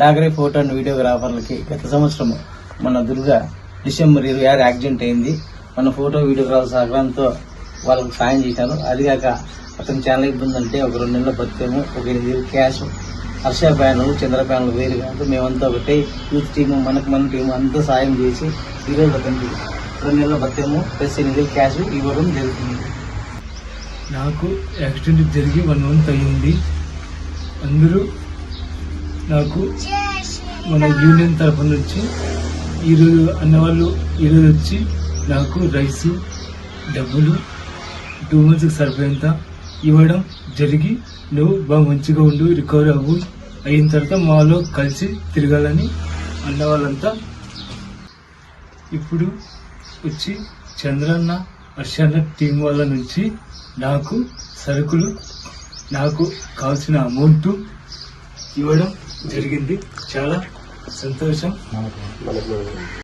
డాగరే photo and వీడియోగ్రాఫర్లకి గత సంవత్సరం మన దుర్గా డిసెంబర్ ఇరవై ఆరు యాక్సిడెంట్ అయింది. మన ఫోటో వీడియోగ్రాఫర్ సహకారంతో వాళ్ళకి సాయం చేశారు. అదిగాక అతను చాలా ఇబ్బంది అంటే ఒక రెండు నెలల బతికేము. ఒక ఎనిమిది క్యాష్ హర్ష ప్యానల్ చంద్ర ప్యానల్ వేరు కాదు. మేమంతా ఒకటే యూత్ టీము మనకు మన టీము అంతా సాయం చేసి ఈరోజు అతనికి రెండు నెలల బతికేము. ప్లస్ ఎనిమిది క్యాష్ ఇవ్వడం జరుగుతుంది. నాకు యాక్సిడెంట్ జరిగి వన్ మంత్ అయ్యింది. అందరూ నాకు మన యూనియన్ తరఫు నుంచి ఈరోజు అన్నవాళ్ళు ఈరోజు వచ్చి నాకు రైసు డబ్బులు టూ మంత్స్కి సరిపోయేంత ఇవ్వడం జరిగి నువ్వు బాగా మంచిగా ఉండు రికవర్ అవ్వు. అయిన తర్వాత మాలో కలిసి తిరగాలని అన్న వాళ్ళంతా ఇప్పుడు వచ్చి చంద్రన్న హర్షన్న టీం వాళ్ళ నుంచి నాకు సరుకులు నాకు కావాల్సిన అమౌంట్ ఇవ్వడం జరిగింది. చాలా సంతోషం.